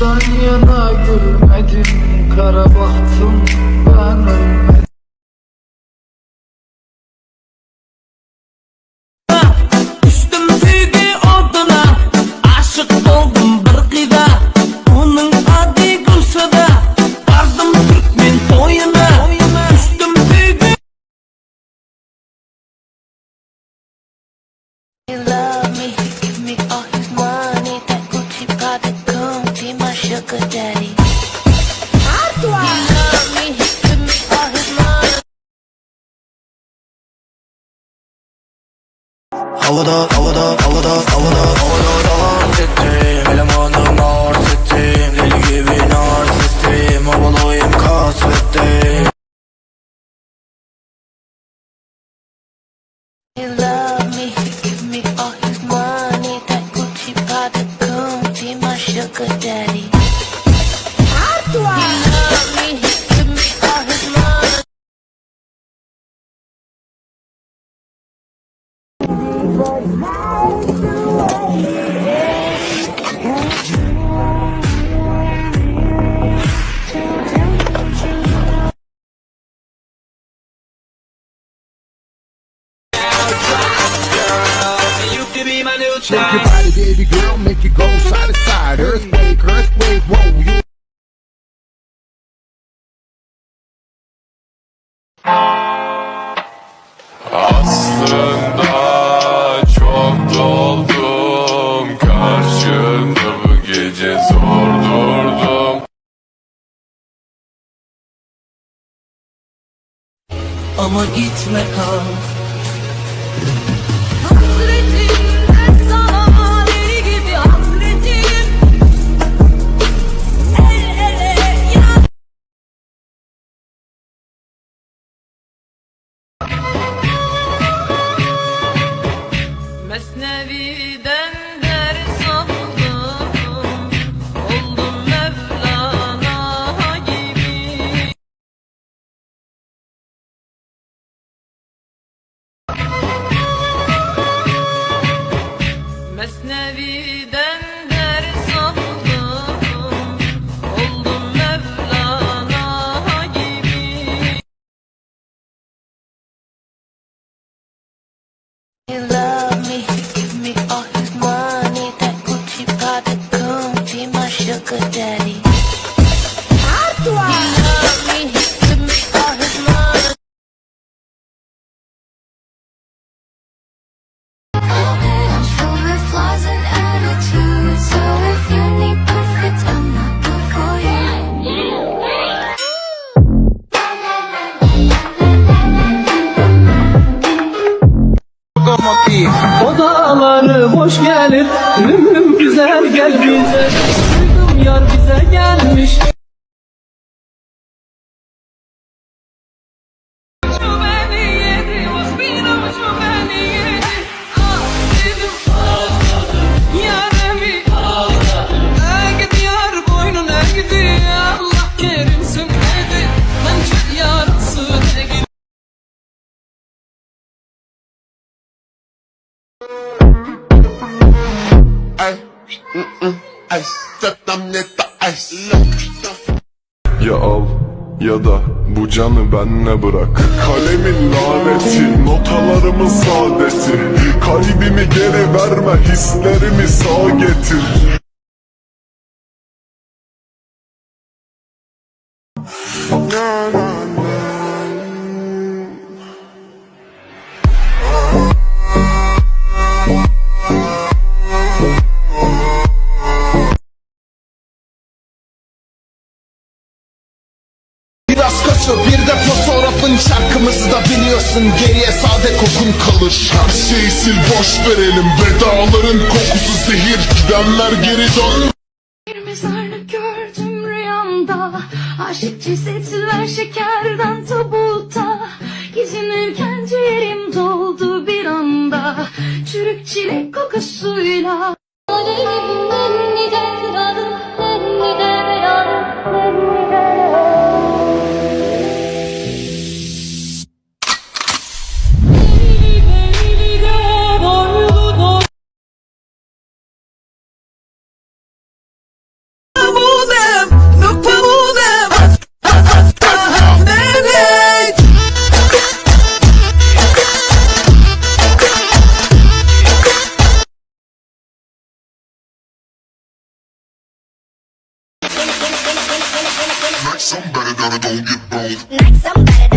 Yan yana gülmedim Kara baktım Havada, havada, havada, havada, Shake your body, baby girl, make it go side to side. Earthquake, earthquake, whoa, you Aslında Ama gitme kal. Hasretim Odaları boş gelir. Ümrüm güzel gel bize Duydum yar bize gelmiş Ya al ya da bu canı benle bırak. Kalemin laneti notalarımın saadeti. Kalbimi geri verme hislerimi sağ getir Kaçır bir de fotoğrafın şarkımızı da biliyorsun. Geriye sade kokun kalır. Her şeyi sil boş verelim. Vedaların kokusu zehir. Gidenler geri dön. Bir mezarını gördüm rüyamda. Aşık cesetler şekerden tabuta. Gezinirken ciğerim doldu bir anda. Çürük çilek kokusuyla Like somebody gotta go get blown Like somebody